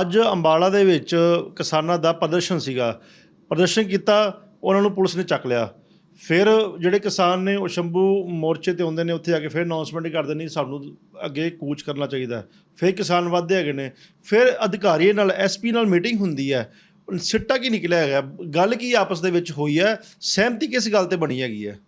ਅੱਜ ਅੰਬਾਲਾ ਦੇ ਵਿੱਚ ਕਿਸਾਨਾਂ ਦਾ ਪ੍ਰਦਰਸ਼ਨ ਸੀਗਾ। ਪ੍ਰਦਰਸ਼ਨ ਕੀਤਾ, ਉਹਨਾਂ ਨੂੰ ਪੁਲਿਸ ਨੇ ਚੱਕ ਲਿਆ। ਫਿਰ ਜਿਹੜੇ ਕਿਸਾਨ ਨੇ, ਉਹ ਸ਼ੰਭੂ ਮੋਰਚੇ ਤੇ ਹੁੰਦੇ ਨੇ, ਉੱਥੇ ਜਾ ਕੇ ਫਿਰ ਅਨਾਉਂਸਮੈਂਟ ਕਰਦੇ ਦਿੰਦੇ ਸਾਨੂੰ ਅੱਗੇ ਕੂਚ ਕਰਨਾ ਚਾਹੀਦਾ ਫਿਰ ਕਿਸਾਨ ਵੱਧਦੇ ਹੈਗੇ ਨੇ। ਫਿਰ ਅਧਿਕਾਰੀ ਨਾਲ ਐਸਪੀ ਨਾਲ ਮੀਟਿੰਗ ਹੁੰਦੀ ਹੈ। ਸਿੱਟਾ ਕੀ ਨਿਕਲਿਆ ਹੈਗਾ? ਗੱਲ ਕੀ ਆਪਸ ਦੇ ਵਿੱਚ ਹੋਈ ਹੈ? ਸਹਿਮਤੀ ਕਿਸ ਗੱਲ ਤੇ ਬਣੀ ਹੈਗੀ ਹੈ?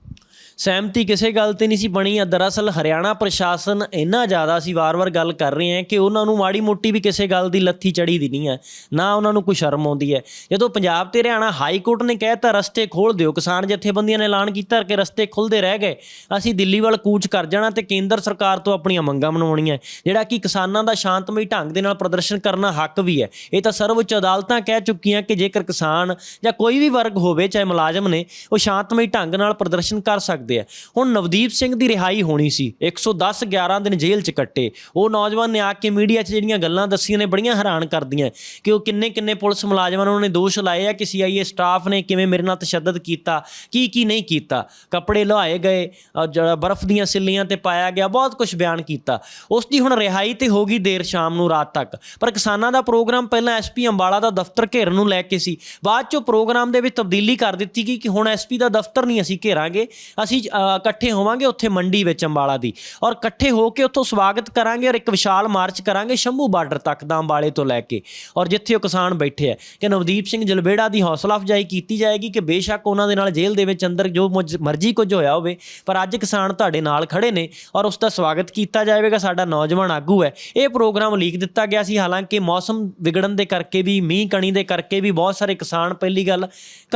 ਸਹਿਮਤੀ ਕਿਸੇ ਗੱਲ ਤੇ ਨਹੀਂ ਸੀ ਬਣੀ ਆ। ਦਰਅਸਲ ਹਰਿਆਣਾ ਪ੍ਰਸ਼ਾਸਨ ਇੰਨਾ ਜ਼ਿਆਦਾ ਅਸੀਂ ਵਾਰ-ਵਾਰ ਗੱਲ ਕਰ ਰਹੇ ਹਾਂ ਕਿ ਉਹਨਾਂ ਨੂੰ ਮਾੜੀ ਮੋਟੀ ਵੀ ਕਿਸੇ ਗੱਲ ਦੀ ਲੱਥੀ ਚੜੀ ਦੀ ਨਹੀਂ ਹੈ। ਨਾ ਉਹਨਾਂ ਨੂੰ ਕੋਈ ਸ਼ਰਮ ਆਉਂਦੀ ਹੈ। ਜਦੋਂ ਪੰਜਾਬ ਤੇ ਹਰਿਆਣਾ ਹਾਈ ਕੋਰਟ ਨੇ ਕਹਿਤਾ ਰਸਤੇ ਖੋਲ ਦਿਓ। ਕਿਸਾਨ ਜਥੇਬੰਦੀਆਂ ਨੇ ਐਲਾਨ ਕੀਤਾ ਕਿ ਰਸਤੇ ਖੁੱਲਦੇ ਰਹਿ ਗਏ। ਅਸੀਂ ਦਿੱਲੀ ਵੱਲ ਕੂਚ ਕਰ ਜਾਣਾ ਤੇ ਕੇਂਦਰ ਸਰਕਾਰ ਤੋਂ ਆਪਣੀਆਂ ਮੰਗਾਂ ਮਨਾਉਣੀਆਂ ਜਿਹੜਾ ਕਿ ਕਿਸਾਨਾਂ ਦਾ ਸ਼ਾਂਤਮਈ ਢੰਗ ਦੇ ਨਾਲ ਪ੍ਰਦਰਸ਼ਨ ਕਰਨਾ ਹੱਕ ਵੀ ਹੈ। ਇਹ ਤਾਂ ਸਰਵਉੱਚ ਅਦਾਲਤਾਂ ਕਹਿ ਚੁੱਕੀਆਂ ਕਿ ਜੇਕਰ ਕਿਸਾਨ ਜਾਂ ਕੋਈ ਵੀ ਵਰਗ ਹੋਵੇ, ਚਾਹੇ ਮੁਲਾਜ਼ਮ ਨੇ, ਉਹ ਸ਼ਾਂਤਮਈ ਢੰਗ ਨਾਲ ਪ੍ਰਦਰਸ਼ਨ ਕਰ ਸਕਦਾ ਆ। ਹੁਣ ਨਵਦੀਪ ਸਿੰਘ ਦੀ ਰਿਹਾਈ ਹੋਣੀ ਸੀ। 110 11 ਦਿਨ ਜੇਲ੍ਹ 'ਚ ਕੱਟੇ। ਉਹ ਨੌਜਵਾਨ ਨੇ ਆ ਕੇ ਮੀਡੀਆ 'ਚ ਜਿਹੜੀਆਂ ਗੱਲਾਂ ਦੱਸੀਆਂ ਨੇ, ਬੜੀਆਂ ਹੈਰਾਨ ਕਰਦੀਆਂ ਕਿ ਉਹ ਕਿੰਨੇ ਕਿੰਨੇ ਪੁਲਿਸ ਮੁਲਾਜ਼ਮਾਂ ਨੂੰ, ਉਹਨੇ ਦੋਸ਼ ਲਾਏ ਆ ਕਿ ਸੀਆਈਏ ਸਟਾਫ ਨੇ ਕਿਵੇਂ ਮੇਰੇ ਨਾਲ ਤਸ਼ੱਦਦ ਕੀਤਾ ਕੀ ਕੀ ਨਹੀਂ ਕੀਤਾ। ਕੱਪੜੇ ਲੁਹਾਏ ਗਏ ਅਹ ਜਿਹੜਾ ਬਰਫ਼ ਦੀਆਂ ਸਿੱਲੀਆਂ ਤੇ ਪਾਇਆ ਗਿਆ, ਬਹੁਤ ਕੁਝ ਬਿਆਨ ਕੀਤਾ। ਉਸ ਦੀ ਹੁਣ ਰਿਹਾਈ ਤੇ ਹੋ ਗਈ ਦੇਰ ਸ਼ਾਮ ਨੂੰ ਰਾਤ ਤੱਕ। ਪਰ ਕਿਸਾਨਾਂ ਦਾ ਪ੍ਰੋਗਰਾਮ ਪਹਿਲਾਂ ਐਸਪੀ ਅੰਬਾਲਾ ਦਾ ਦਫ਼ਤਰ ਘੇਰਨ ਨੂੰ ਲੈ ਕੇ ਸੀ। ਬਾਅਦ ਚੋਂ ਪ੍ਰੋਗਰਾਮ ਦੇ ਵਿੱਚ ਤਬਦੀਲੀ ਕਰ ਦਿੱਤੀ ਗਈ ਕਿ ਹੁਣ ਐਸਪੀ ਦਾ ਦਫ਼ਤਰ ਨਹੀਂ ਅਸੀਂ ਘੇਰਾਂਗੇ, ਅਸੀਂ ਅ, ਇਕੱਠੇ ਹੋਵਾਂਗੇ ਉੱਥੇ ਮੰਡੀ ਵਿੱਚ ਅੰਬਾਲਾ ਦੀ। ਔਰ ਇਕੱਠੇ ਹੋ ਕੇ ਉੱਥੋਂ ਸਵਾਗਤ ਕਰਾਂਗੇ ਔਰ ਇੱਕ ਵਿਸ਼ਾਲ ਮਾਰਚ ਕਰਾਂਗੇ ਸ਼ੰਭੂ ਬਾਰਡਰ ਤੱਕ ਦਾ ਅੰਬਾਲੇ ਤੋਂ ਲੈ ਕੇ। ਔਰ ਜਿੱਥੇ ਉਹ ਕਿਸਾਨ ਬੈਠੇ ਆ। ਕਿ ਨਵਦੀਪ ਸਿੰਘ ਜਲਬੇੜਾ ਦੀ ਹੌਸਲਾ ਅਫਜਾਈ ਕੀਤੀ ਜਾਏਗੀ ਕਿ ਬੇਸ਼ੱਕ ਉਹਨਾਂ ਦੇ ਨਾਲ ਜੇਲ੍ਹ ਦੇ ਵਿੱਚ ਅੰਦਰ ਜੋ ਮੁਜ- ਮਰਜ਼ੀ ਕੁਝ ਹੋਇਆ ਹੋਵੇ ਪਰ ਅੱਜ ਕਿਸਾਨ ਤੁਹਾਡੇ ਨਾਲ ਖੜੇ ਨੇ ਔਰ ਉਸ ਦਾ ਸਵਾਗਤ ਕੀਤਾ ਜਾਵੇਗਾ ਸਾਡਾ ਨੌਜਵਾਨ ਆਗੂ ਹੈ। ਇਹ ਪ੍ਰੋਗਰਾਮ ਲੀਕ ਦਿੱਤਾ ਗਿਆ ਸੀ। ਹਾਲਾਂਕਿ ਮੌਸਮ ਵਿਗੜਨ ਦੇ ਕਰਕੇ ਵੀ ਮੀਂਹ ਕਣੀ ਦੇ ਕਰਕੇ ਵੀ ਬਹੁਤ ਸਾਰੇ ਕਿਸਾਨ ਪਹਿਲੀ ਗੱਲ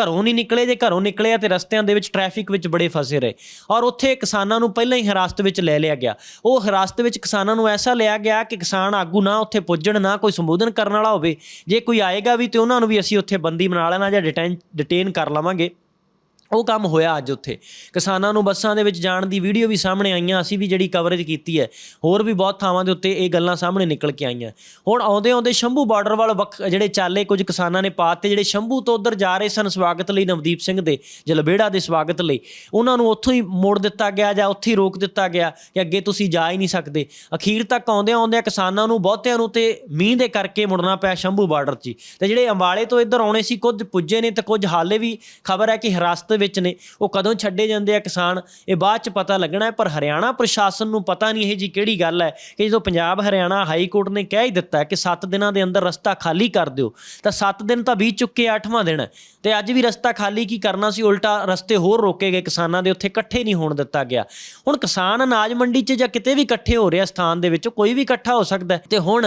ਘਰੋਂ ਨਹੀਂ ਨਿਕਲੇ। ਜੇ ਘਰੋਂ ਨਿਕਲੇ ਆ ਤੇ ਰਸਤਿਆਂ ਦੇ ਵਿੱਚ ਟ੍ਰੈਫਿਕ ਵਿੱਚ ਬੜੇ ਫਸੇ ਰਹੇ। ਔਰ ਉੱਥੇ ਕਿਸਾਨਾਂ ਨੂੰ ਪਹਿਲਾਂ ਹੀ ਹਿਰਾਸਤ ਵਿੱਚ ਲੈ ਲਿਆ ਗਿਆ। ਉਹ ਹਿਰਾਸਤ ਵਿੱਚ ਕਿਸਾਨਾਂ ਨੂੰ ਐਸਾ ਲਿਆ ਗਿਆ ਕਿ ਕਿਸਾਨ ਆਗੂ ਨਾ ਉੱਥੇ ਪੁੱਜਣ, ਨਾ ਕੋਈ ਸੰਬੋਧਨ ਕਰਨ ਵਾਲਾ ਹੋਵੇ। ਜੇ ਕੋਈ ਆਏਗਾ ਵੀ ਤੇ ਉਹਨਾਂ ਨੂੰ ਵੀ ਅਸੀਂ ਉੱਥੇ ਬੰਦੀ ਬਣਾ ਲੈਣਾ ਜਾਂ ਡਿਟੇਨ ਡਿਟੇਨ ਕਰ ਲਵਾਂਗੇ। ਉਹ ਕੰਮ ਹੋਇਆ ਅੱਜ ਉੱਥੇ। ਕਿਸਾਨਾਂ ਨੂੰ ਬੱਸਾਂ ਦੇ ਵਿੱਚ ਜਾਣ ਦੀ ਵੀਡੀਓ ਵੀ ਸਾਹਮਣੇ ਆਈਆਂ। ਅਸੀਂ ਵੀ ਜਿਹੜੀ ਕਵਰੇਜ ਕੀਤੀ ਹੈ, ਹੋਰ ਵੀ ਬਹੁਤ ਥਾਵਾਂ ਦੇ ਉੱਤੇ ਇਹ ਗੱਲਾਂ ਸਾਹਮਣੇ ਨਿਕਲ ਕੇ ਆਈਆਂ। ਹੁਣ ਆਉਂਦੇ ਆਉਂਦੇ ਸ਼ੰਭੂ ਬਾਰਡਰ ਵੱਲ ਵੱਖ ਜਿਹੜੇ ਚਾਲੇ ਕੁਝ ਕਿਸਾਨਾਂ ਨੇ ਪਾਤੇ, ਜਿਹੜੇ ਸ਼ੰਭੂ ਤੋਂ ਉਧਰ ਜਾ ਰਹੇ ਸਨ ਸਵਾਗਤ ਲਈ ਨਵਦੀਪ ਸਿੰਘ ਦੇ, ਜਲਬੇੜਾ ਦੇ ਸਵਾਗਤ ਲਈ। ਉਹਨਾਂ ਨੂੰ ਉੱਥੋਂ ਹੀ ਮੋੜ ਦਿੱਤਾ ਗਿਆ ਜਾਂ ਉੱਥੇ ਹੀ ਰੋਕ ਦਿੱਤਾ ਗਿਆ ਕਿ ਅੱਗੇ ਤੁਸੀਂ ਜਾ ਹੀ ਨਹੀਂ ਸਕਦੇ। ਅਖੀਰ ਤੱਕ ਆਉਂਦਿਆਂ ਆਉਂਦਿਆਂ ਕਿਸਾਨਾਂ ਨੂੰ ਬਹੁਤਿਆਂ ਨੂੰ ਤੇ ਮੀਂਹ ਦੇ ਕਰਕੇ ਮੁੜਨਾ ਪਿਆ ਸ਼ੰਭੂ ਬਾਰਡਰ 'ਚ ਹੀ। ਤੇ ਜਿਹੜੇ ਅੰਬਾਲੇ ਤੋਂ ਇੱਧਰ ਆਉਣੇ ਸੀ, ਕੁਝ ਪੁੱਜੇ ਨੇ ਤੇ ਕੁਝ ਹਾਲੇ ਵੀ ਖਬਰ ਹੈ ਕਿ ਹਿਰਾਸਤ ਵਿੱਚ ਨੇ, ਉਹ ਕਦੋਂ ਛੱਡੇ ਜਾਂਦੇ ਆ ਕਿਸਾਨ, ਇਹ ਬਾਅਦ ਚ ਪਤਾ ਲੱਗਣਾ ਹੈ, ਪਰ ਹਰਿਆਣਾ ਪ੍ਰਸ਼ਾਸਨ ਨੂੰ ਪਤਾ ਨਹੀਂ ਇਹ ਜੀ ਕਿਹੜੀ ਗੱਲ ਹੈ ਕਿ ਜਦੋਂ ਪੰਜਾਬ ਹਰਿਆਣਾ ਹਾਈ ਕੋਰਟ ਨੇ ਕਹਿ ਹੀ ਦਿੱਤਾ ਕਿ 7 ਦਿਨਾਂ ਦੇ ਅੰਦਰ ਰਸਤਾ ਖਾਲੀ ਕਰ ਦਿਓ, ਤਾਂ 7 ਦਿਨ ਤਾਂ ਬੀਤ ਚੁੱਕੇ 8ਵਾਂ ਦਿਨ ਹੈ, ਤੇ ਅੱਜ ਵੀ ਰਸਤਾ ਖਾਲੀ ਕੀ ਕਰਨਾ ਸੀ, ਉਲਟਾ ਰਸਤੇ ਹੋਰ ਰੋਕੇ ਗਏ ਕਿਸਾਨਾਂ ਦੇ, ਉੱਥੇ ਇਕੱਠੇ ਨਹੀਂ ਹੋਣ ਦਿੱਤਾ ਗਿਆ ਹੁਣ ਕਿਸਾਨ ਅਨਾਜ ਮੰਡੀ 'ਚ ਜਾਂ ਕਿਤੇ ਵੀ ਇਕੱਠੇ ਹੋ ਰਿਹਾ ਸਥਾਨ ਦੇ ਵਿੱਚ, ਕੋਈ ਵੀ ਇਕੱਠਾ ਹੋ ਸਕਦਾ ਹੈ। ਤੇ ਹੁਣ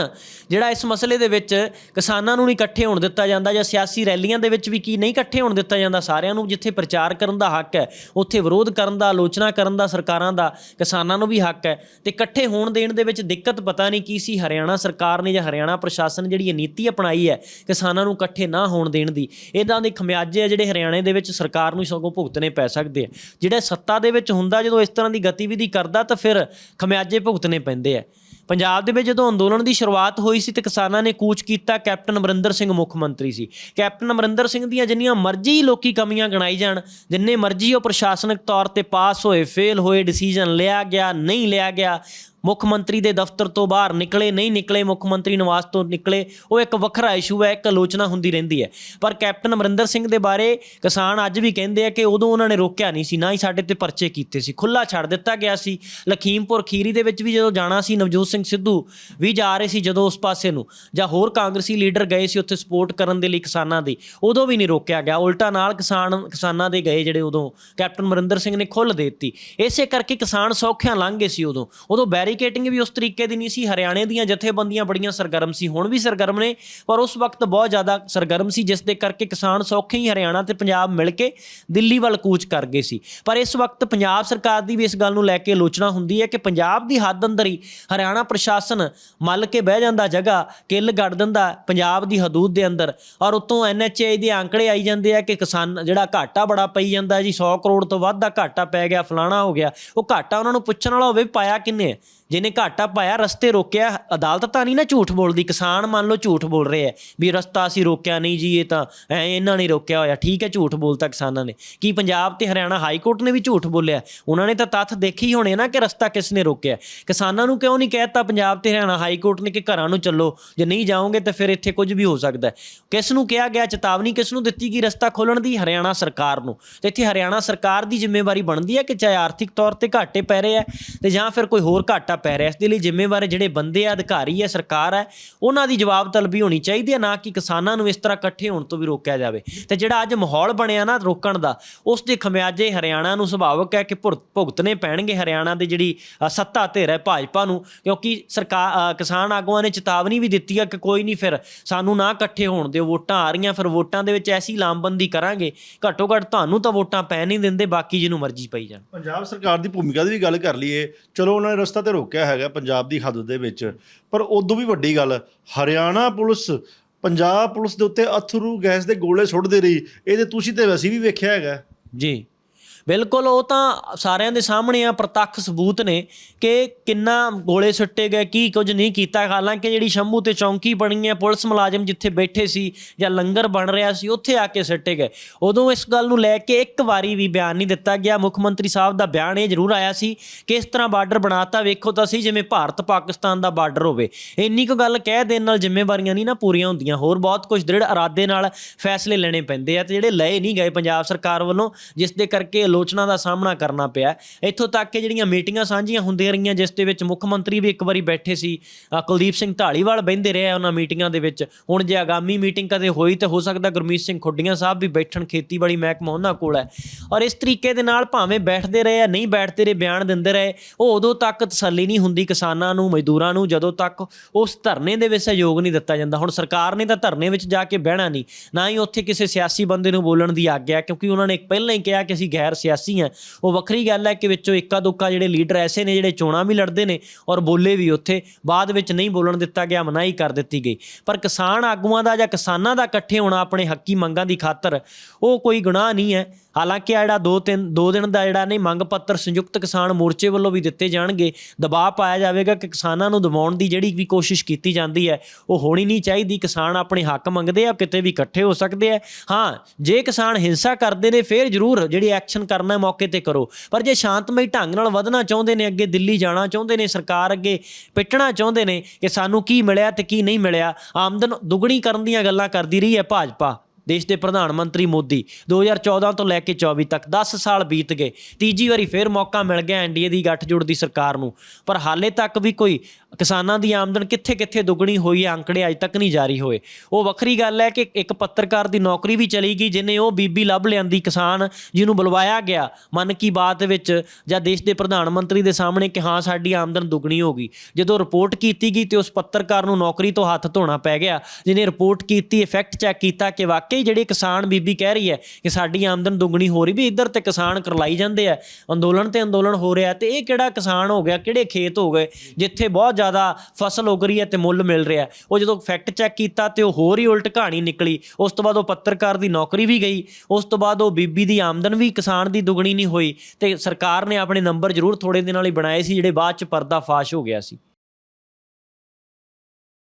ਜਿਹੜਾ ਇਸ ਮਸਲੇ ਦੇ ਵਿੱਚ ਕਿਸਾਨਾਂ ਨੂੰ ਨਹੀਂ ਇਕੱਠੇ ਹੋਣ ਦਿੱਤਾ ਜਾਂਦਾ ਜਾਂ ਸਿਆਸੀ ਰੈਲੀਆਂ ਦੇ ਵਿੱਚ ਵੀ ਕੀ ਨਹੀਂ ਇਕੱਠੇ ਹੋਣ ਦਿੱਤਾ ਜਾਂਦਾ, ਸਾਰਿਆਂ ਨੂੰ ਜਿੱਥੇ ਪ੍ਰਚਾਰ ਕਰਨ ਦਾ ਹੱਕ ਹੈ, ਉੱਥੇ ਵਿਰੋਧ ਕਰਨ ਦਾ, ਆਲੋਚਨਾ ਕਰਨ ਦਾ, ਸਰਕਾਰਾਂ ਦਾ, ਕਿਸਾਨਾਂ ਨੂੰ ਵੀ ਹੱਕ ਹੈ। ਤੇ ਇਕੱਠੇ ਹੋਣ ਦੇਣ ਦੇ ਵਿੱਚ ਦਿੱਕਤ ਪਤਾ ਨਹੀਂ ਕੀ ਸੀ, ਹਰਿਆਣਾ ਸਰਕਾਰ ਨੇ ਜਾਂ ਹਰਿਆਣਾ ਪ੍ਰਸ਼ਾਸਨ ਜਿਹੜੀ ਇਹ ਨੀਤੀ ਅਪਣਾਈ ਹੈ, ਕਿਸਾਨਾਂ ਨੂੰ ਇਕੱਠੇ ਨਾ ਹੋਣ ਦੇਣ ਦੀ ਇਦਾਂ ਦੇ ਖਮਿਆਜੇ ਆ ਜਿਹੜੇ ਹਰਿਆਣੇ ਦੇ ਵਿੱਚ ਸਰਕਾਰ ਨੂੰ ਸਗੋਂ ਭੁਗਤਣੇ ਪੈ ਸਕਦੇ ਆ। ਜਿਹੜਾ ਸੱਤਾ ਦੇ ਵਿੱਚ ਹੁੰਦਾ, ਜਦੋਂ ਇਸ ਤਰ੍ਹਾਂ ਦੀ ਗਤੀਵਿਧੀ ਕਰਦਾ ਤਾਂ ਫਿਰ ਖਮਿਆਜੇ ਭੁਗਤਣੇ ਪੈਂਦੇ ਆ। ਪੰਜਾਬ ਦੇ ਵਿੱਚ ਜਦੋਂ ਅੰਦੋਲਨ ਦੀ ਸ਼ੁਰੂਆਤ ਹੋਈ ਸੀ ਤੇ ਕਿਸਾਨਾਂ ਨੇ ਕੂਚ ਕੀਤਾ, ਕੈਪਟਨ ਅਮਰਿੰਦਰ ਸਿੰਘ ਮੁੱਖ ਮੰਤਰੀ ਸੀ। ਕੈਪਟਨ ਅਮਰਿੰਦਰ ਸਿੰਘ ਦੀਆਂ ਜਿੰਨੀਆਂ ਮਰਜ਼ੀ ਲੋਕੀ ਕਮੀਆਂ ਗਣਾਈ ਜਾਣ, ਜਿੰਨੇ ਮਰਜ਼ੀ ਉਹ ਪ੍ਰਸ਼ਾਸਨਿਕ ਤੌਰ ਤੇ ਪਾਸ ਹੋਏ, ਫੇਲ ਹੋਏ ਡਿਸੀਜਨ ਲਿਆ ਗਿਆ, ਨਹੀਂ ਲਿਆ ਗਿਆ ਮੁੱਖ ਮੰਤਰੀ ਦੇ ਦਫ਼ਤਰ ਤੋਂ ਬਾਹਰ ਨਿਕਲੇ, ਨਹੀਂ ਨਿਕਲੇ, ਮੁੱਖ ਮੰਤਰੀ ਨਿਵਾਸ ਤੋਂ ਨਿਕਲੇ, ਉਹ ਇੱਕ ਵੱਖਰਾ ਇਸ਼ੂ ਹੈ, ਇੱਕ ਆਲੋਚਨਾ ਹੁੰਦੀ ਰਹਿੰਦੀ ਹੈ। ਪਰ ਕੈਪਟਨ ਅਮਰਿੰਦਰ ਸਿੰਘ ਦੇ ਬਾਰੇ ਕਿਸਾਨ ਅੱਜ ਵੀ ਕਹਿੰਦੇ ਆ ਕਿ ਉਦੋਂ ਉਹਨਾਂ ਨੇ ਰੋਕਿਆ ਨਹੀਂ ਸੀ, ਨਾ ਹੀ ਸਾਡੇ ਤੇ ਪਰਚੇ ਕੀਤੇ ਸੀ ਖੁੱਲਾ ਛੱਡ ਦਿੱਤਾ ਗਿਆ ਸੀ। ਲਖੀਮਪੁਰ ਖੀਰੀ ਦੇ ਵਿੱਚ ਵੀ ਜਦੋਂ ਜਾਣਾ ਸੀ, ਨਵਜੋਤ ਸਿੰਘ ਸਿੱਧੂ ਵੀ ਜਾ ਰਹੇ ਸੀ ਜਦੋਂ ਉਸ ਪਾਸੇ ਨੂੰ, ਜਾਂ ਹੋਰ ਕਾਂਗਰਸੀ ਲੀਡਰ ਗਏ ਸੀ ਉੱਥੇ ਸਪੋਰਟ ਕਰਨ ਦੇ ਲਈ ਕਿਸਾਨਾਂ ਦੀ, ਉਦੋਂ ਵੀ ਨਹੀਂ ਰੋਕਿਆ ਗਿਆ। ਉਲਟਾ ਨਾਲ ਕਿਸਾਨ, ਕਿਸਾਨਾਂ ਦੇ ਗਏ ਜਿਹੜੇ ਉਦੋਂ ਕੈਪਟਨ ਅਮਰਿੰਦਰ ਸਿੰਘ ਨੇ ਖੁੱਲ ਦੇ ਦਿੱਤੀ। ਇਸੇ ਕਰਕੇ ਕਿਸਾਨ ਸੌਖਿਆਂ ਲੰਘ ਗਏ ਸੀ ਉਦੋਂ। ਉਦੋਂ ਬੈਰੀ ਬੈਰੀਕੇਟਿੰਗ ਵੀ ਉਸ ਤਰੀਕੇ ਦੀ ਨਹੀਂ ਸੀ, ਹਰਿਆਣੇ ਦੀਆਂ ਜਥੇਬੰਦੀਆਂ ਬੜੀਆਂ ਸਰਗਰਮ ਸੀ, ਹੁਣ ਵੀ ਸਰਗਰਮ ਨੇ, ਪਰ ਉਸ ਵਕਤ ਬਹੁਤ ਜ਼ਿਆਦਾ ਸਰਗਰਮ ਸੀ, ਜਿਸ ਦੇ ਕਰਕੇ ਕਿਸਾਨ ਸੌਖੇ ਹੀ ਹਰਿਆਣਾ ਤੇ ਪੰਜਾਬ ਮਿਲ ਕੇ ਦਿੱਲੀ ਵੱਲ ਕੂਚ ਕਰ ਗਏ ਸੀ। ਪਰ ਇਸ ਵਕਤ ਪੰਜਾਬ ਸਰਕਾਰ ਦੀ ਵੀ ਇਸ ਗੱਲ ਨੂੰ ਲੈ ਕੇ ਆਲੋਚਨਾ ਹੁੰਦੀ ਹੈ ਕਿ ਪੰਜਾਬ ਦੀ ਹੱਦ ਅੰਦਰ ਹੀ ਹਰਿਆਣਾ ਪ੍ਰਸ਼ਾਸਨ ਮੱਲ ਕੇ ਬਹਿ ਜਾਂਦਾ ਜਗ੍ਹਾ, ਕਿੱਲ ਗੱਡ ਦਿੰਦਾ ਪੰਜਾਬ ਦੀ ਹਦੂਦ ਦੇ ਅੰਦਰ, ਔਰ ਉਤੋਂ ਐਨਐਚਏ ਦੇ ਆંકੜੇ ਆਈ ਜਾਂਦੇ ਆ ਕਿ ਕਿਸਾਨ ਜਿਹੜਾ ਘਾਟਾ ਬੜਾ ਪਈ ਜਾਂਦਾ ਜੀ 100 ਕਰੋੜ ਤੋਂ ਵੱਧ ਦਾ ਘਾਟਾ ਪੈ ਗਿਆ, ਫਲਾਣਾ ਹੋ ਗਿਆ, ਉਹ ਘਾਟਾ ਉਹਨਾਂ ਨੂੰ ਪੁੱਛਣ ਵਾਲਾ ਹੋਵੇ ਵੀ ਪਾਇਆ ਕਿੰਨੇ ਜਿਹਨੇ ਘਾਟਾ ਪਾਇਆ, ਰਸਤੇ ਰੋਕਿਆ, ਅਦਾਲਤ ਤਾਂ ਨਹੀਂ ਨਾ ਝੂਠ ਬੋਲਦੀ, ਕਿਸਾਨ ਮੰਨ ਲਓ ਝੂਠ ਬੋਲ ਰਹੇ ਹੈ ਵੀ ਰਸਤਾ ਅਸੀਂ ਰੋਕਿਆ ਨਹੀਂ ਜੀ, ਇਹ ਤਾਂ ਐ ਇਹਨਾਂ ਨੇ ਰੋਕਿਆ ਹੋਇਆ। ਠੀਕ ਹੈ, ਝੂਠ ਬੋਲਤਾ ਕਿਸਾਨਾਂ ਨੇ। ਕੀ ਪੰਜਾਬ ਤੇ ਹਰਿਆਣਾ ਹਾਈ ਕੋਰਟ ਨੇ ਵੀ ਝੂਠ ਬੋਲਿਆ? ਉਹਨਾਂ ਨੇ ਤਾਂ ਤੱਥ ਦੇਖੇ ਹੀ ਹੋਣੇ ਨਾ ਕਿ ਰਸਤਾ ਕਿਸ ਨੇ ਰੋਕਿਆ। ਕਿਸਾਨਾਂ ਨੂੰ ਕਿਉਂ ਨਹੀਂ ਕਹਿਤਾ ਪੰਜਾਬ ਤੇ ਹਰਿਆਣਾ ਹਾਈ ਕੋਰਟ ਨੇ ਕਿ ਘਰਾਂ ਨੂੰ ਚੱਲੋ, ਜੇ ਨਹੀਂ ਜਾਓਗੇ ਤਾਂ ਫਿਰ ਇੱਥੇ ਕੁਝ ਵੀ ਹੋ ਸਕਦਾ ਕਿਸ ਨੂੰ ਕਿਹਾ ਗਿਆ, ਚੇਤਾਵਨੀ ਕਿਸ ਨੂੰ ਦਿੱਤੀ ਗਈ ਰਸਤਾ ਖੋਲਣ ਦੀ? ਹਰਿਆਣਾ ਸਰਕਾਰ ਨੂੰ। ਤੇ ਇੱਥੇ ਹਰਿਆਣਾ ਸਰਕਾਰ ਦੀ ਜ਼ਿੰਮੇਵਾਰੀ ਬਣਦੀ ਹੈ ਕਿ ਚਾਹੇ ਆਰਥਿਕ ਤੌਰ ਤੇ ਘਾਟੇ ਪੈ ਰਹੇ ਆ ਤੇ ਜਾਂ ਫਿਰ ਕੋਈ ਹੋਰ ਘਾਟਾ ਪੈ ਰਿਹਾ। ਇਸ ਦੇ ਲਈ ਜ਼ਿੰਮੇਵਾਰ ਜਿਹੜੇ ਬੰਦੇ ਆ, ਅਧਿਕਾਰੀ ਹੈ ਸਰਕਾਰ ਹੈ ਉਹਨਾਂ ਦੀ ਜਵਾਬ ਤਲਬੀ ਹੋਣੀ ਚਾਹੀਦੀ ਹੈ ਨਾ ਕਿ ਕਿਸਾਨਾਂ ਨੂੰ ਇਸ ਤਰ੍ਹਾਂ ਇਕੱਠੇ ਹੋਣ ਤੋਂ ਵੀ ਰੋਕਿਆ ਜਾਵੇ। ਤੇ ਜਿਹੜਾ ਅੱਜ ਮਾਹੌਲ ਬਣਿਆ ਨਾ ਰੋਕਣ ਦਾ, ਉਸ ਦੇ ਖਮਿਆਜੇ ਹਰਿਆਣਾ ਨੂੰ ਸੁਭਾਵਕ ਹੈ ਕਿ ਭੁਰ- ਪੈਣਗੇ ਹਰਿਆਣਾ ਦੇ ਜਿਹੜੀ ਸੱਤਾ ਧਿਰ ਹੈ ਭਾਜਪਾ ਨੂੰ, ਕਿਉਂਕਿ ਸਰਕਾਰ ਕਿਸਾਨ ਆਗੂਆਂ ਨੇ ਚੇਤਾਵਨੀ ਵੀ ਦਿੱਤੀ ਹੈ ਕਿ ਕੋਈ ਨਹੀਂ ਫਿਰ ਸਾਨੂੰ ਨਾ ਇਕੱਠੇ ਹੋਣ ਦਿਓ, ਵੋਟਾਂ ਆ ਰਹੀਆਂ, ਫਿਰ ਵੋਟਾਂ ਦੇ ਵਿੱਚ ਐਸੀ ਲਾਮਬੰਦੀ ਕਰਾਂਗੇ ਘੱਟੋ ਘੱਟ ਤੁਹਾਨੂੰ ਤਾਂ ਵੋਟਾਂ ਪੈ ਨਹੀਂ ਦਿੰਦੇ, ਬਾਕੀ ਜਿਹਨੂੰ ਮਰਜ਼ੀ ਪਈ ਜਾਣ। ਪੰਜਾਬ ਸਰਕਾਰ ਦੀ ਭੂਮਿਕਾ ਦੀ ਵੀ ਗੱਲ ਕਰ ਲਈਏ, ਚਲੋ ਉਹਨਾਂ ਨੇ ਰਸਤਾ ਤੇ ਰੋਕਿਆ ਹੈਗਾ ਪੰਜਾਬ ਦੀ ਹੱਦ ਦੇ ਵਿੱਚ। ਪਰ ਉਦੋਂ ਵੀ ਵੱਡੀ ਗੱਲ, ਹਰਿਆਣਾ ਪੁਲਿਸ ਪੰਜਾਬ ਪੁਲਿਸ ਦੇ ਉੱਤੇ ਅਥਰੂ ਗੈਸ ਦੇ ਗੋਲੇ ਸੁੱਟਦੇ ਰਹੀ। ਇਹਦੇ ਤੁਸੀਂ ਤੇ ਅਸੀਂ ਵੀ ਵੇਖਿਆ ਹੈਗਾ। ਜੀ। ਬਿਲਕੁਲ ਉਹ ਤਾਂ ਸਾਰਿਆਂ ਦੇ ਸਾਹਮਣੇ ਆ, ਪ੍ਰਤੱਖ ਸਬੂਤ ਨੇ ਕਿ ਕਿੰਨਾ ਗੋਲੇ ਸੁੱਟੇ ਗਏ, ਕੀ ਕੁਝ ਨਹੀਂ ਕੀਤਾ। ਹਾਲਾਂਕਿ ਜਿਹੜੀ ਸ਼ੰਭੂ ਤੇ ਚੌਂਕੀ ਬਣੀ ਹੈ, ਪੁਲਿਸ ਮੁਲਾਜ਼ਮ ਜਿੱਥੇ ਬੈਠੇ ਸੀ ਜਾਂ ਲੰਗਰ ਬਣ ਰਿਹਾ ਸੀ, ਉੱਥੇ ਆ ਕੇ ਸੁੱਟੇ ਗਏ। ਉਦੋਂ ਇਸ ਗੱਲ ਨੂੰ ਲੈ ਕੇ ਇੱਕ ਵਾਰੀ ਵੀ ਬਿਆਨ ਨਹੀਂ ਦਿੱਤਾ ਗਿਆ। ਮੁੱਖ ਮੰਤਰੀ ਸਾਹਿਬ ਦਾ ਬਿਆਨ ਇਹ ਜ਼ਰੂਰ ਆਇਆ ਸੀ ਕਿ ਇਸ ਤਰ੍ਹਾਂ ਬਾਰਡਰ ਬਣਾਤਾ, ਵੇਖੋ ਤਾਂ ਸੀ ਜਿਵੇਂ ਭਾਰਤ ਪਾਕਿਸਤਾਨ ਦਾ ਬਾਰਡਰ ਹੋਵੇ। ਇੰਨੀ ਕੁ ਗੱਲ ਕਹਿ ਦੇਣ ਨਾਲ ਜ਼ਿੰਮੇਵਾਰੀਆਂ ਨਹੀਂ ਨਾ ਪੂਰੀਆਂ ਹੁੰਦੀਆਂ। ਹੋਰ ਬਹੁਤ ਕੁਝ ਦ੍ਰਿੜ ਇਰਾਦੇ ਨਾਲ ਫੈਸਲੇ ਲੈਣੇ ਪੈਂਦੇ ਆ ਤੇ ਜਿਹੜੇ ਲਏ ਨਹੀਂ ਗਏ ਪੰਜਾਬ ਸਰਕਾਰ ਵੱਲੋਂ, ਜਿਸ ਦੇ ਕਰਕੇ ਆਲੋਚਨਾ ਦਾ ਸਾਹਮਣਾ ਕਰਨਾ ਪਿਆ। ਇੱਥੋਂ ਤੱਕ ਕਿ ਜਿਹੜੀਆਂ ਮੀਟਿੰਗਾਂ ਸਾਂਝੀਆਂ ਹੁੰਦੀਆਂ ਰਹੀਆਂ, ਜਿਸ ਦੇ ਵਿੱਚ ਮੁੱਖ ਮੰਤਰੀ ਵੀ ਇੱਕ ਵਾਰੀ ਬੈਠੇ ਸੀ ਕੁਲਦੀਪ ਸਿੰਘ ਢਾਲੀਵਾਲ ਬਹਿੰਦੇ ਰਹੇ ਆ ਉਹਨਾਂ ਮੀਟਿੰਗਾਂ ਦੇ ਵਿੱਚ। ਹੁਣ ਜੇ ਆਗਾਮੀ ਮੀਟਿੰਗ ਕਦੇ ਹੋਈ ਤਾਂ ਹੋ ਸਕਦਾ ਗੁਰਮੀਤ ਸਿੰਘ ਖੁੱਡੀਆਂ ਸਾਹਿਬ ਵੀ ਬੈਠਣ, ਖੇਤੀਬਾੜੀ ਮਹਿਕਮਾ ਉਹਨਾਂ ਕੋਲ ਹੈ। ਔਰ ਇਸ ਤਰੀਕੇ ਦੇ ਨਾਲ ਭਾਵੇਂ ਬੈਠਦੇ ਰਹੇ ਆ, ਨਹੀਂ ਬੈਠਦੇ ਰਹੇ, ਬਿਆਨ ਦਿੰਦੇ ਰਹੇ, ਉਹ ਉਦੋਂ ਤੱਕ ਤਸੱਲੀ ਨਹੀਂ ਹੁੰਦੀ ਕਿਸਾਨਾਂ ਨੂੰ, ਮਜ਼ਦੂਰਾਂ ਨੂੰ, ਜਦੋਂ ਤੱਕ ਉਸ ਧਰਨੇ ਦੇ ਵਿੱਚ ਸਹਿਯੋਗ ਨਹੀਂ ਦਿੱਤਾ ਜਾਂਦਾ। ਹੁਣ ਸਰਕਾਰ ਨੇ ਤਾਂ ਧਰਨੇ ਵਿੱਚ ਜਾ ਕੇ ਬਹਿਣਾ ਨਹੀਂ, ਨਾ ਹੀ ਉੱਥੇ ਕਿਸੇ ਸਿਆਸੀ ਬੰਦੇ ਨੂੰ ਬੋਲਣ ਦੀ ਆਗਿਆ, ਕਿਉਂਕਿ ਉਹਨਾਂ ਨੇ ਪਹਿਲਾਂ ਹੀ ਕਿਹਾ ਕਿ ਅਸੀਂ ਗੈਰ ਸਿਆਸੀ ਹਾਂ। ਉਹ ਵੱਖਰੀ ਗੱਲ ਹੈ ਕਿ ਵਿੱਚੋਂ ਇੱਕਾ ਦੁੱਕਾ ਜਿਹੜੇ ਲੀਡਰ ਐਸੇ ਨੇ ਜਿਹੜੇ ਚੋਣਾਂ ਵੀ ਲੜਦੇ ਨੇ ਔਰ ਬੋਲੇ ਵੀ ਉੱਥੇ, ਬਾਅਦ ਵਿੱਚ ਨਹੀਂ ਬੋਲਣ ਦਿੱਤਾ ਗਿਆ, ਮਨਾਹੀ ਕਰ ਦਿੱਤੀ ਗਈ। ਪਰ ਕਿਸਾਨ ਆਗੂਆਂ ਦਾ ਜਾਂ ਕਿਸਾਨਾਂ ਦਾ ਇਕੱਠੇ ਹੋਣਾ ਆਪਣੇ ਹੱਕੀ ਮੰਗਾਂ ਦੀ ਖਾਤਰ, ਉਹ ਕੋਈ ਗੁਨਾਹ ਨਹੀਂ ਹੈ। ਹਾਲਾਂਕਿ ਜਿਹੜਾ ਦੋ ਤਿੰਨ, ਦੋ ਦਿਨ ਦਾ ਜਿਹੜਾ ਨਹੀਂ, ਮੰਗ ਪੱਤਰ ਸੰਯੁਕਤ ਕਿਸਾਨ ਮੋਰਚੇ ਵੱਲੋਂ ਵੀ ਦਿੱਤੇ ਜਾਣਗੇ। ਦਬਾਅ ਪਾਇਆ ਜਾਵੇਗਾ ਕਿ ਕਿਸਾਨਾਂ ਨੂੰ ਦਬਾਉਣ ਦੀ ਜਿਹੜੀ ਵੀ ਕੋਸ਼ਿਸ਼ ਕੀਤੀ ਜਾਂਦੀ ਹੈ, ਉਹ ਹੋਣੀ ਨਹੀਂ ਚਾਹੀਦੀ। ਕਿਸਾਨ ਆਪਣੇ ਹੱਕ ਮੰਗਦੇ ਆ, ਕਿਤੇ ਵੀ ਇਕੱਠੇ ਹੋ ਸਕਦੇ ਆ। ਹਾਂ, ਜੇ ਕਿਸਾਨ ਹਿੰਸਾ ਕਰਦੇ ਨੇ, ਫਿਰ ਜ਼ਰੂਰ ਜਿਹੜੀ ਐਕਸ਼ਨ ਕਰਨਾ ਮੌਕੇ ਤੇ ਕਰੋ। ਪਰ ਜੇ ਸ਼ਾਂਤਮਈ ਢੰਗ ਨਾਲ ਵਧਣਾ ਚਾਹੁੰਦੇ ਨੇ, ਅੱਗੇ ਦਿੱਲੀ ਜਾਣਾ ਚਾਹੁੰਦੇ ਨੇ, ਸਰਕਾਰ ਅੱਗੇ ਪਿੱਟਣਾ ਚਾਹੁੰਦੇ ਨੇ ਕਿ ਸਾਨੂੰ ਕੀ ਮਿਲਿਆ ਤੇ ਕੀ ਨਹੀਂ ਮਿਲਿਆ, ਆਮਦਨ ਦੁੱਗਣੀ ਕਰਨ ਦੀਆਂ ਗੱਲਾਂ ਕਰਦੀ ਰਹੀ ਹੈ ਭਾਜਪਾ। ਦੇਸ਼ ਦੇ ਪ੍ਰਧਾਨ ਮੰਤਰੀ ਮੋਦੀ। 2014 ਤੋਂ ਲੈ ਕੇ 24 ਤੱਕ 10 ਸਾਲ ਬੀਤ ਗਏ। ਤੀਜੀ ਵਾਰੀ ਫੇਰ ਮੌਕਾ ਮਿਲ ਗਿਆ ਐਨਡੀਏ ਦੀ ਗੱਠਜੋੜ ਦੀ ਸਰਕਾਰ ਨੂੰ। ਪਰ ਹਾਲੇ ਤੱਕ ਵੀ ਕੋਈ ਕਿਸਾਨਾਂ ਦੀ ਆਮਦਨ ਕਿੱਥੇ-ਕਿੱਥੇ ਦੁੱਗਣੀ ਹੋਈ ਹੈ, ਅੰਕੜੇ ਅਜੇ ਤੱਕ ਨਹੀਂ ਜਾਰੀ ਹੋਏ। ਉਹ ਵੱਖਰੀ ਗੱਲ ਹੈ ਕਿ ਇੱਕ ਪੱਤਰਕਾਰ ਦੀ ਨੌਕਰੀ ਵੀ ਚਲੀ ਗਈ, ਜਿਨੇ ਉਹ ਬੀਬੀ ਲੱਭ ਲਿਆਂਦੀ ਕਿਸਾਨ ਜਿਹਨੂੰ ਬੁਲਵਾਇਆ ਗਿਆ। ਮਨ ਕੀ ਬਾਤ ਵਿੱਚ ਜਾਂ ਦੇਸ਼ ਦੇ ਪ੍ਰਧਾਨ ਮੰਤਰੀ ਦੇ ਸਾਹਮਣੇ ਕਿ ਹਾਂ, ਸਾਡੀ ਆਮਦਨ ਦੁੱਗਣੀ ਹੋ ਗਈ। ਜਦੋਂ ਰਿਪੋਰਟ ਕੀਤੀ ਗਈ ਤੇ ਉਸ ਪੱਤਰਕਾਰ ਨੂੰ ਨੌਕਰੀ ਤੋਂ ਹੱਥ ਧੋਣਾ ਪੈ ਗਿਆ। ਜਿਹਨੇ ਰਿਪੋਰਟ ਕੀਤੀ ਇਫੈਕਟ ਚੈੱਕ ਕੀਤਾ ਕਿ ਵਾਕਈ ਜਿਹੜੇ ਕਿਸਾਨ ਬੀਬੀ ਕਹਿ ਰਹੀ ਹੈ ਕਿ ਸਾਡੀ ਆਮਦਨ ਦੁੱਗਣੀ ਹੋ ਰਹੀ ਵੀ ਇੱਧਰ ਤੇ ਕਿਸਾਨ ਕਰਲਾਈ ਜਾਂਦੇ ਆ। ਅੰਦੋਲਨ ਤੇ ਅੰਦੋਲਨ ਹੋ ਰਿਹਾ ਤੇ ਇਹ ਕਿਹੜਾ ਕਿਸਾਨ ਹੋ ਗਿਆ, ਕਿਹੜੇ ਖੇਤ ਹੋ ਗਏ, ਜਿੱਥੇ ਬਹੁਤ ਜ਼ਿਆਦਾ ਫਸਲ ਉਗ ਰਹੀ ਹੈ ਤੇ ਮੁੱਲ ਮਿਲ ਰਿਹਾ ਉਹ ਜਦੋਂ ਫੈਕਟ ਚੈੱਕ ਕੀਤਾ ਤੇ ਉਹ ਹੋਰ ਹੀ ਉਲਟ ਕਹਾਣੀ ਨਿਕਲੀ। ਉਸ ਤੋਂ ਬਾਅਦ ਉਹ ਪੱਤਰਕਾਰ ਦੀ ਨੌਕਰੀ ਵੀ ਗਈ। ਉਸ ਤੋਂ ਬਾਅਦ ਉਹ ਬੀਬੀ ਦੀ ਆਮਦਨ ਵੀ ਕਿਸਾਨ ਦੀ ਦੁੱਗਣੀ ਨਹੀਂ ਹੋਈ ਤੇ ਸਰਕਾਰ ਨੇ ਆਪਣੇ ਨੰਬਰ ਜ਼ਰੂਰ ਥੋੜੇ ਦਿਨਾਂ ਲਈ ਬਣਾਏ ਸੀ, ਜਿਹੜੇ ਬਾਅਦ ਚ ਪਰਦਾ ਫਾਸ਼ ਹੋ ਗਿਆ ਸੀ।